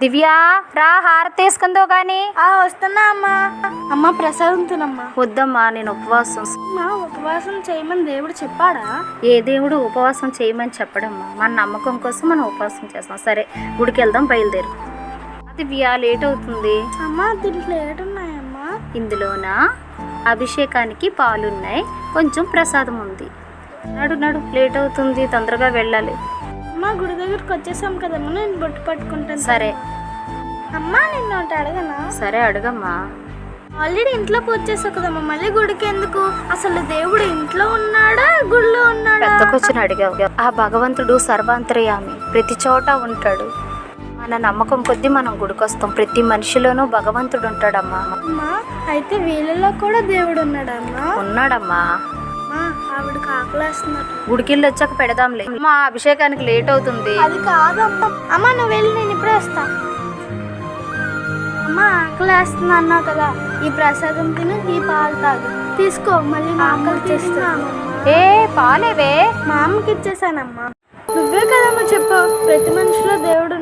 దివ్య రా హారతి తీసుకుందో గాని. ఆ వస్తున్నా అమ్మా. అమ్మ ప్రసాదం తినమ్మా. వద్దమ్మా నేను ఉపవాసం. అమ్మా ఉపవాసం చేయమని దేవుడు చెప్పాడా? ఏ దేవుడు ఉపవాసం చేయమని చెప్పడమ్మా. మన నమ్మకం కోసం మనం ఉపవాసం చేస్తాం. సరే గుడికి వెళ్దాం బయలుదేరు. దివ్య లేట్ అవుతుంది. అమ్మా దీంట్లో ఏడున్నాయమ్మా ఇందులోన? అభిషేకానికి పాలున్నాయి. కొంచెం ప్రసాదం ఉంది. నడు నడు లేట్ అవుతుంది. తొందరగా వెళ్ళాలి. అమ్మా గుడి దగ్గరికి వచ్చేసాం కదమ్మా నేను బొట్టు పట్టుకుంటాను సరే. అమ్మా నిన్ను ఒకటి అడగనా? సరే అడగమ్మా. ఆల్రెడీ ఇంట్లో పూజ చేసావు కదమ్మా మళ్ళీ గుడికి ఎందుకు? అసలు దేవుడు ఇంట్లో ఉన్నాడా గుడిలో ఉన్నాడా? పెద్ద కూర్చుని అడిగావు. ఆ భగవంతుడు సర్వాంతర్యామి ప్రతి చోట ఉంటాడు. మన నమ్మకం కొద్దీ మనం గుడికొస్తాం. ప్రతి మనిషిలోనూ భగవంతుడు ఉంటాడమ్మా. అమ్మా అయితే వీళ్ళలో కూడా దేవుడు ఉన్నాడమ్మా ఉన్నాడమ్మా. గుడికి వచ్చాక పెడదాంలే. మా అభిషేకానికి లేట్ అవుతుంది. అది కాదమ్మా. అమ్మ నువ్వు వెళ్ళి నేను ఇప్పుడే వస్తా. అమ్మ ఆకలేస్తుంది అన్నావు కదా. ఈ ప్రసాదం తిను ఈ పాలు తాగు. తీసుకో మళ్ళీ మా ఆకలి చేస్తున్నాను ఏ పాలేవే? మా అమ్మకి ఇచ్చేసానమ్మా. నువ్వే కదమ్మా చెప్పావు. ప్రతి మనిషిలో దేవుడు